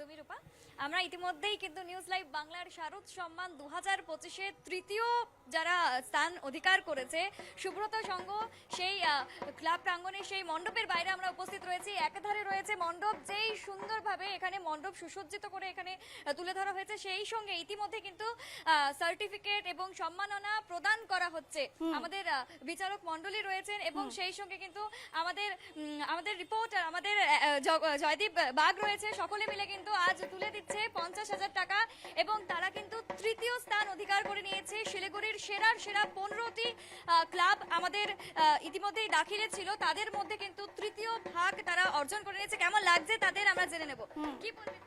একদমই রূপা। আমরা ইতিমধ্যেই কিন্তু নিউজ লাইভ বাংলার শারদ সম্মান দু হাজার পঁচিশে তৃতীয় যারা স্থান অধিকার করেছে সুব্রত সংঘ সেই ক্লাব প্রাঙ্গণে সেই মণ্ডপের বাইরে আমরা উপস্থিত রয়েছি। একধারে রয়েছে মণ্ডপ যেই সুন্দরভাবে এখানে মণ্ডপ সুসজ্জিত করে এখানে তুলে ধরা হয়েছে সেই সঙ্গে ইতিমধ্যে কিন্তু সার্টিফিকেট এবং সম্মাননা প্রদান করা হচ্ছে। আমাদের বিচারক মণ্ডলী রয়েছেন এবং সেই সঙ্গে কিন্তু আমাদের আমাদের রিপোর্টার আমাদের জয়দীপ বাগ রয়েছে। সকলে মিলে কিন্তু আজ তুলে দিচ্ছে পঞ্চাশ হাজার টাকা এবং তারা কিন্তু তৃতীয় স্থান অধিকার করে নিয়েছে। শিলিগুড়ির সেরার সেরা পনেরোটি ক্লাব আমাদের আহ, ইতিমধ্যেই দাখিলে ছিল। তাদের মধ্যে কিন্তু তৃতীয় ভাগ তারা অর্জন করে নিয়েছে। কেমন লাগছে তাদের আমরা জেনে নেব। কি বলবেন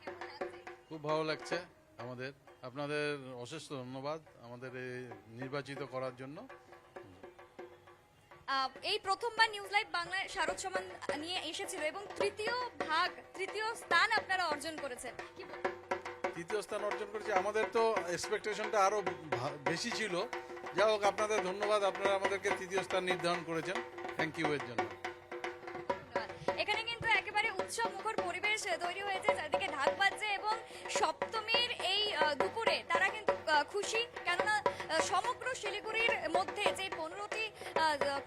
খুব ভালো লাগছে আমাদের। আপনাদের অশেষ ধন্যবাদ আমাদের এই নির্বাচিত করার জন্য। এই প্রথমবার নিউজ লাইভ বাংলায় শারদ সমান নিয়ে এসেছিল এবং তৃতীয় ভাগ তৃতীয় স্থান আপনারা অর্জন করেছেন। কি তৃতীয় স্থান অর্জন করেছি। আমাদের তো এক্সপেকটেশনটা আরও বেশি ছিল। যা হোক আপনাদের ধন্যবাদ। আপনারা আমাদেরকে তৃতীয় স্থান নির্ধারণ করেছেন। থ্যাংক ইউ এর জন্য এখানে কিন্তু একেবারে উৎসব মুখর পরিবেশ তৈরি হয়েছে। চারদিকে ঢাক বাজছে এবং সপ্তমীর এই দুপুরে তারা কিন্তু খুশি। কেননা সমগ্র শিলিগুড়ির মধ্যে যে পনেরোটি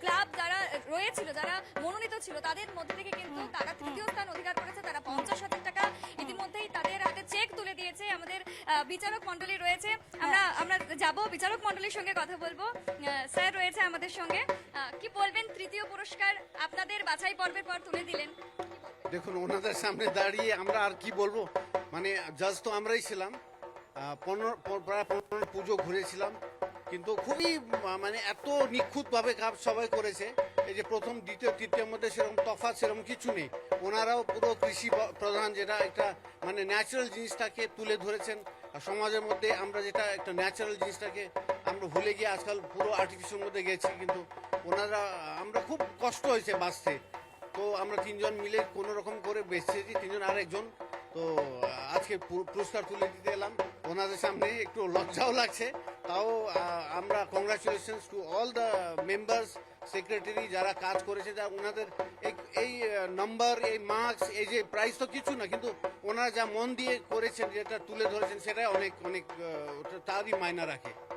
ক্লাব যারা রয়েছিল যারা মনোনীত ছিল তাদের মধ্যে থেকে কিন্তু তারা তৃতীয় স্থান অধিকার করেছে। তারা পঞ্চাশ হাজার টাকা ইতিমধ্যেই তাদের হাতে চেক তুলে দিয়েছে। আমাদের আহ, বিচারক মন্ডলী রয়েছে। আমরা আমরা যাব বিচারক মন্ডলীর সঙ্গে কথা বলব। স্যার রয়েছে আমাদের সঙ্গে। আহ, কি বলবেন? তৃতীয় পুরস্কার আপনাদের বাছাই পর্বের পর তুলে দিলেন। দেখুন ওনাদের সামনে দাঁড়িয়ে আমরা আর কি বলব? মানে জাজ তো আমরাই ছিলাম। আহ, পনেরো প্রায় পনেরো পুজো ঘুরেছিলাম। কিন্তু খুবই মানে এত নিখুঁতভাবে কাজ সবাই করেছে, এই যে প্রথম, দ্বিতীয় তৃতীয়ের মধ্যে সেরকম তফাৎ, সেরকম কিছু নেই। ওনারাও পুরো কৃষি প্রধান, যেটা একটা মানে ন্যাচারাল জিনিসটাকে তুলে ধরেছেন। সমাজের মধ্যে আমরা যেটা একটা ন্যাচারাল জিনিসটাকে আমরা ভুলে গিয়ে আজকাল পুরো আর্টিফিশিয়াল মধ্যে গেছি, কিন্তু ওনারা, আমরা খুব কষ্ট হয়েছে বাঁচতে। তো আমরা তিনজন মিলে কোনো রকম করে বেঁচেছি, তিনজন আরেকজন। তো আজকে পুরস্কার তুলে দিতে এলাম। ওনাদের সামনে একটু লজ্জাও লাগছে। তাও আমরা congratulations to all the members secretary যারা কাজ করেছে, যা ওনাদের এই- নাম্বার এই মার্কস এই যে প্রাইস তো কিছু না, কিন্তু ওনারা যা মন দিয়ে করেছেন, যেটা তুলে ধরেছেন, সেটাই অনেক অনেক তারই মায়না রাখে।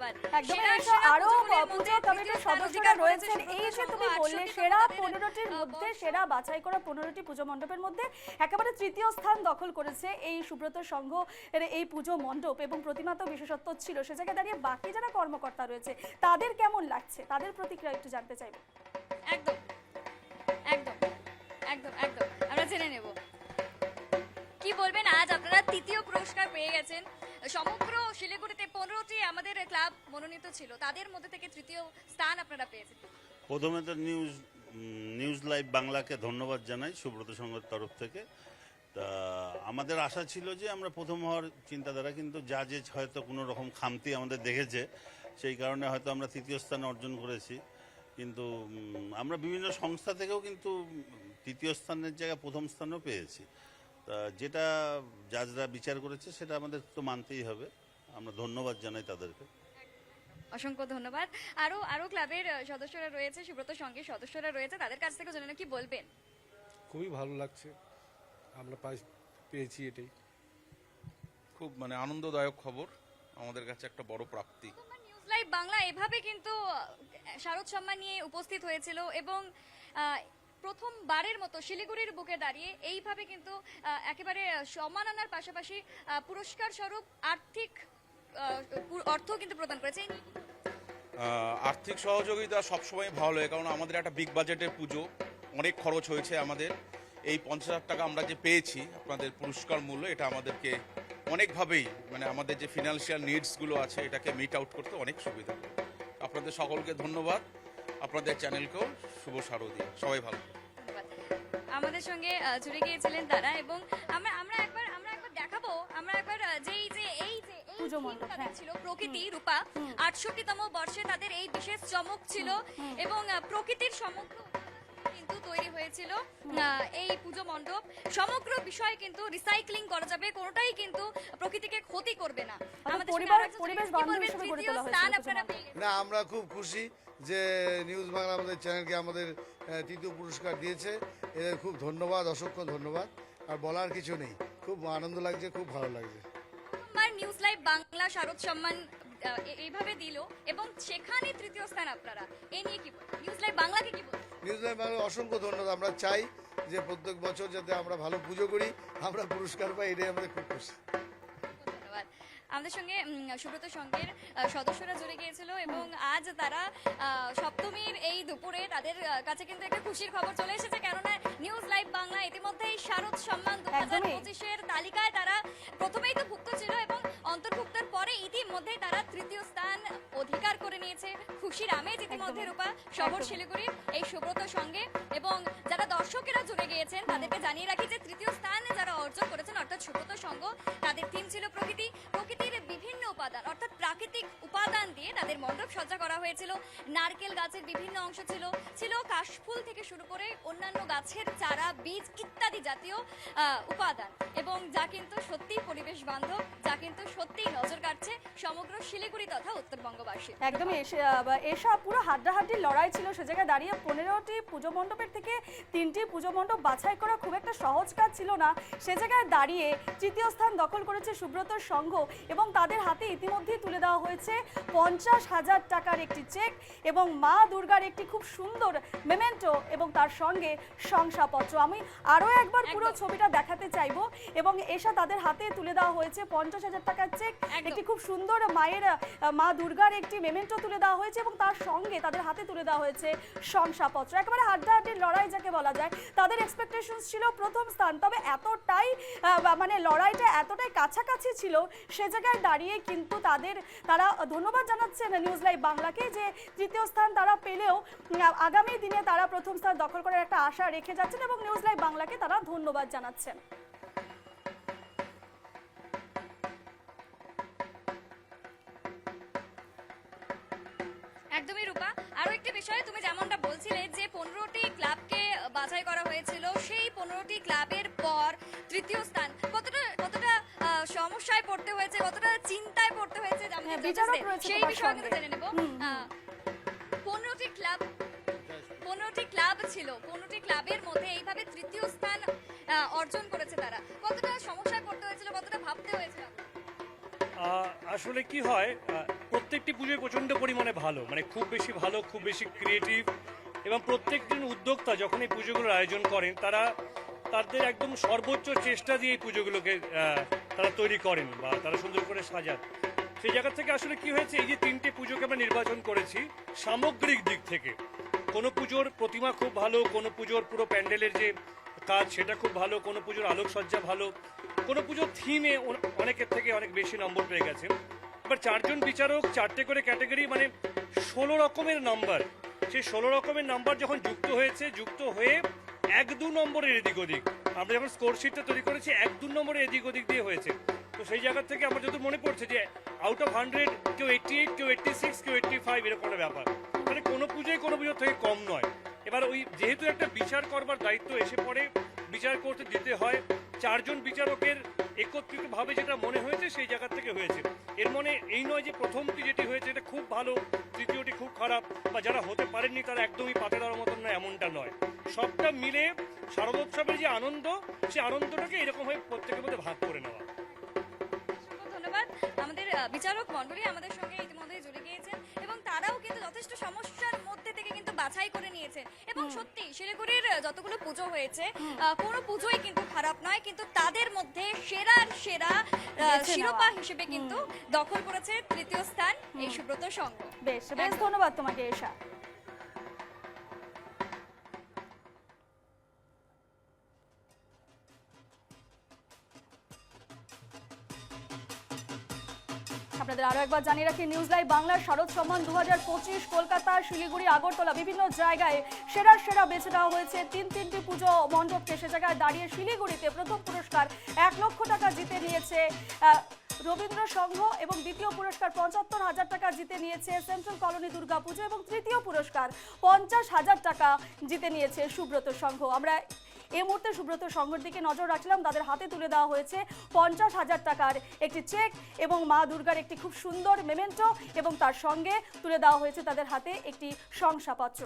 ধন্যবাদ। একদম সেরা এসো সেরা আরও পুজো কমিটির সদস্যরা রয়েছেন এই যে তুমি বললে সেরা পনেরোটির মধ্যে সেরা বাছাই করা পনেরোটি পুজো মণ্ডপের মধ্যে একেবারে তৃতীয় স্থান দখল করেছে এই সুব্রত সংঘ এই পুজো মণ্ডপ এবং প্রতিমা তো বিশেষত্ব ছিল। সে জায়গায় দাঁড়িয়ে বাকি যারা কর্মকর্তা রয়েছে তাদের কেমন লাগছে? তাদের প্রতিক্রিয়া একটু জানতে চাইব। একদম একদম একদম একদম। আমরা জেনে নেব। কি বলবেন? আজ আপনারা তৃতীয় পুরস্কার পেয়ে গেছেন। সমগ্র শিলিগুড়িতে পনেরোটি আমাদের ক্লাব মনোনীত ছিল। তাদের মধ্যে থেকে তৃতীয় স্থান আপনারা পেয়েছেন। প্রথমে তো নিউজ নিউজ লাইভ বাংলাকে ধন্যবাদ জানাই সুব্রত সংঘের তরফ থেকে। তা আমাদের আশা ছিল যে আমরা প্রথম হওয়ার চিন্তাধারা, কিন্তু জাজেজ হয়তো কোনো রকম খামতি আমাদের দেখেছে, সেই কারণে হয়তো আমরা তৃতীয় স্থান অর্জন করেছি। কিন্তু আমরা বিভিন্ন সংস্থা থেকেও কিন্তু তৃতীয় স্থানের জায়গায় প্রথম স্থানও পেয়েছি। তা যেটা জাজরা বিচার করেছে সেটা আমাদের তো মানতেই হবে। আমরা ধন্যবাদ জানাই তাদেরকে। অসংখ্য ধন্যবাদ। আরও আরও ক্লাবের সদস্যরা রয়েছে সুব্রত সঙ্গে সদস্যরা রয়েছে তাদের কাছ থেকে জেনে কি বলবেন? খুবই ভালো লাগছে। আমরা পাই- পেয়েছি এটাই। খুব মানে আনন্দদায়ক খবর। আমাদের কাছে একটা বড় প্রাপ্তি। নিউজ লাইভ বাংলা এভাবে কিন্তু শারদ সম্মান নিয়ে উপস্থিত হয়েছিল এবং প্রথমবারের মতো শিলিগুড়ির বুকে দাঁড়িয়ে এইভাবে কিন্তু একেবারে সম্মাননার পাশাপাশি পুরস্কার স্বরূপ আর্থিক অর্থ কিন্তু প্রদান করেছে। আর্থিক সহযোগিতা সবসময় ভালো হয়, কারণ আমাদের একটা বিগ বাজেটের পুজো, অনেক খরচ হয়েছে আমাদের। এই পঞ্চাশ হাজার টাকা আমরা যে পেয়েছি, আপনাদের পুরস্কার মূল্য, এটা আমাদেরকে অনেকভাবেই মানে আমাদের যে ফিনান্সিয়াল নিডসগুলো আছে, এটাকে মিট আউট করতে অনেক সুবিধা। আপনাদের সকলকে ধন্যবাদ। আপনাদের চ্যানেলকেও শুভ শারদীয়া। সবাই ভালো আমাদের সঙ্গে জুড়ে গিয়েছিলেন তারা এবং আমরা আমরা একবার আমরা একবার দেখাবো আমরা একবার যেই যে এই যে হ্যাঁ। ছিল প্রকৃতি রূপা আটষট্টিতম বর্ষে তাদের এই বিশেষ চমক ছিল এবং প্রকৃতির সমগ্র তৈরি হয়েছিল। এই পুজো মণ্ডপ। সমগ্র বিষয় কিন্তু রিসাইক্লিং করা যাবে কোনোটাই কিন্তু প্রকৃতিকে ক্ষতি করবে না। আমাদের। না আমরা খুব খুশি যে নিউজ বাংলা আমাদের চ্যানেলকে আমাদের তৃতীয় পুরস্কার দিয়েছে। এদের খুব ধন্যবাদ অসংখ্য ধন্যবাদ। আর বলার কিছু নেই। খুব আনন্দ লাগছে খুব ভালো লাগছে। নিউজ লাইভ বাংলা শারদ সম্মান আহ, এইভাবে দিল। এবং সেখানে তৃতীয় স্থান আপনারা। এ নিয়ে কি বলবেন? নিউজ লাইভ বাংলাকে কি বলবেন? নিউজ লাইভ বাংলা অসংখ্য ধন্যবাদ। আমরা চাই যে প্রত্যেক বছর যাতে আমরা ভালো পুজো করি আমরা পুরস্কার পাই এটাই আমাদের খুব খুশি। ধন্যবাদ। আমাদের সঙ্গে সুব্রত সংঘের সদস্যরা জুড়ে গিয়েছিল এবং আজ তারা আহ, সপ্তমীর এই দুপুরে তাদের কাছে কিন্তু একটা খুশির খবর চলে এসেছে কেননা নিউজ লাইভ বাংলা ইতিমধ্যেই শারদ সম্মান দু হাজার পঁচিশের তালিকায় তারা প্রথমেই তো ভুক্ত ছিল এবং অন্তর্ভুক্তের পরে ইতিমধ্যে তারা তৃতীয় স্থান অধিকার করে নিয়েছে। খুশির আমেজ ইতিমধ্যে রূপা শহর। শিলিগুড়ি এই সুব্রত সঙ্গে। এবং যারা দর্শকেরা জুড়ে গিয়েছেন তাদেরকে জানিয়ে রাখি যে তৃতীয় স্থান যারা অর্জন করেছেন অর্থাৎ সুব্রত সংঘ তাদের থিম ছিল প্রকৃতি। প্রকৃতির বিভিন্ন উপাদান অর্থাৎ প্রাকৃতিক উপাদান দিয়ে তাদের মণ্ডপ সজ্জা করা হয়েছিল। নারকেল গাছের বিভিন্ন অংশ ছিল। ছিল কাশফুল থেকে শুরু করে অন্যান্য গাছের চারা বীজ ইত্যাদি জাতীয় উপাদান। এবং যা কিন্তু সত্যি পরিবেশ বান্ধব যা কিন্তু সত্যিই নজর কাটছে সমগ্র শিলিগুড়ি তথা উত্তরবঙ্গবাসী একদমই এসে- আহ, পুরো হাড্ডাহাড্ডি লড়াই ছিল সে জায়গায় দাঁড়িয়ে পনেরোটি পুজো মণ্ডপের থেকে তিনটি পুজো মণ্ডপ বাছাই করা খুব একটা সহজ কাজ ছিল না। সে জায়গায় দাঁড়িয়ে তৃতীয় স্থান দখল করেছে সুব্রত সংঘ এবং তাদের হাতে ইতিমধ্যেই তুলে দেওয়া হয়েছে পঞ্চাশ হাজার টাকার একটি চেক এবং মা দুর্গার একটি খুব সুন্দর মেমেন্টো এবং তার সঙ্গে শংসাপত্র। আমি আরও একবার পুরো ছবিটা দেখাতে চাইব এবং এসা তাদের হাতে তুলে দেওয়া হয়েছে পঞ্চাশ হাজার টাকার একদম। একটি খুব সুন্দর মায়ের মা দুর্গার একটি মেমেন্টো তুলে দেওয়া হয়েছে এবং তার সঙ্গে তাদের হাতে তুলে দেওয়া হয়েছে শংসাপত্র। একেবারে হাড্ডাহাড্ডির লড়াই যাকে বলা যায় তাদের এক্সপেকটেশনস ছিল প্রথম স্থান। তবে এতটাই মানে লড়াইটা এতটাই কাছাকাছি ছিল সে জায়গায় দাঁড়িয়ে কিন্তু তাদের তারা ধন্যবাদ জানাচ্ছেন নিউজ লাইভ বাংলাকে যে তৃতীয় স্থান তারা পেলেও আগামী দিনে তারা প্রথম স্থান দখল করার একটা আশা রেখে যাচ্ছেন এবং নিউজ লাইভ বাংলাকে তারা ধন্যবাদ জানাচ্ছেন। একদমই রূপা আরও একটি বিষয় তুমি যেমনটা বলছিলে যে পনেরোটি ক্লাবকে বাছাই করা হয়েছিল সেই পনেরোটি ক্লাবের পর তৃতীয় স্থান কতটা কতটা সমস্যায় পড়তে হয়েছে কতটা চিন্তায় পড়তে হয়েছে হ্যাঁ, সেই বিষয়ে কিন্তু জেনে নেব। পনেরোটি ক্লাব পনেরোটি ক্লাব ছিল পনেরোটি ক্লাবের মধ্যে এইভাবে তৃতীয় স্থান অর্জন করেছে তারা। আসলে কি হয় প্রত্যেকটি পুজোয় প্রচণ্ড পরিমাণে ভালো। মানে খুব বেশি ভালো, খুব বেশি ক্রিয়েটিভ এবং প্রত্যেকজন উদ্যোক্তা যখন এই পুজোগুলোর আয়োজন করেন, তারা তাদের একদম সর্বোচ্চ চেষ্টা দিয়ে এই পুজোগুলোকে তারা তৈরি করেন বা তারা সুন্দর করে সাজান। সেই জায়গা থেকে আসলে কি হয়েছে, এই যে তিনটে পুজোকে আমরা নির্বাচন করেছি, সামগ্রিক দিক থেকে। কোনো পুজোর প্রতিমা খুব ভালো, কোনো পুজোর পুরো প্যান্ডেলের যে কাজ, সেটা খুব ভালো, কোনো পুজোর আলোকসজ্জা ভালো, কোনো পুজোর থিমে অনেকের থেকে অনেক বেশি নম্বর পেয়ে গেছে। এবার চারজন বিচারক চারটে করে ক্যাটাগরি মানে ষোলো রকমের নাম্বার সেই ষোলো রকমের নাম্বার যখন যুক্ত হয়েছে, যুক্ত হয়ে এক দু নম্বরের এদিক ওদিক, আমরা যখন স্কোর শিটটা তৈরি করেছি, এক দু নম্বরের এদিক ওদিক দিয়ে হয়েছে। তো সেই জায়গা থেকে আমার যত মনে পড়ছে যে আউট অফ হান্ড্রেড কেউ এইটটি এইট কেউ এইটটি সিক্স কেউ এইটটি ফাইভ এরকম একটা ব্যাপার। মানে কোনো পুজোয় কোনো পুজোর থেকে কম নয়। এবার ওই যেহেতু একটা বিচার করবার দায়িত্ব এসে পড়ে, বিচার করতে দিতে হয়, চারজন বিচারকের একত্রিতভাবে যেটা মনে হয়েছে সেই জায়গা থেকে হয়েছে। এর মনে এই নয় যে প্রথমটি যেটি হয়েছে, এটা খুব ভালো, তৃতীয়টি খুব খারাপ, বা যারা হতে পারেননি তারা একদমই পাতে দেওয়ার মতন না এমনটা নয়। সবটা মিলে শারদোৎসবের যে আনন্দ সেই আনন্দটাকে এরকমভাবে প্রত্যেকের মধ্যে ভাগ করে নেওয়া। আমাদের বিচারক মণ্ডলী আমাদের সঙ্গে ইতিমধ্যে জুড়ে গিয়েছেন, এবং তারাও কিন্তু যথেষ্ট সমস্যার মধ্যে বাছাই করে নিয়েছেন এবং সত্যি শিলিগুড়ির যতগুলো পুজো হয়েছে কোনো পুজোই কিন্তু খারাপ নয় কিন্তু তাদের মধ্যে সেরার সেরা শিরোপা হিসেবে কিন্তু দখল করেছে তৃতীয় স্থান এই সুব্রত সংঘ। বেশ বেশ ধন্যবাদ তোমাকে এশা। আপনাদের আরও একবার জানিয়ে রাখি নিউজ লাইভ বাংলার শারদ সম্মান দু কলকাতা, শিলিগুড়ি, আগরতলা বিভিন্ন জায়গায় সেরা সেরা বেছে দেওয়া হয়েছে। তিন তিনটি পুজো মণ্ডপকে সে জায়গায় দাঁড়িয়ে শিলিগুড়িতে প্রথম পুরস্কার এক লক্ষ টাকা জিতে নিয়েছে রবীন্দ্র সংঘ এবং দ্বিতীয় পুরস্কার পঁচাত্তর হাজার টাকা জিতে নিয়েছে সেন্ট্রাল কলোনি দুর্গাপুজো এবং তৃতীয় পুরস্কার পঞ্চাশ হাজার টাকা জিতে নিয়েছে সুব্রত সংঘ। আমরা এই মুহূর্তে সুব্রত সংঘর দিকে নজর রাখলাম। তাদের হাতে তুলে দেওয়া হয়েছে পঞ্চাশ হাজার টাকার একটি চেক এবং মা দুর্গার একটি খুব সুন্দর মেমেন্টো এবং তার সঙ্গে তুলে দেওয়া হয়েছে তাদের হাতে একটি শংসাপত্র।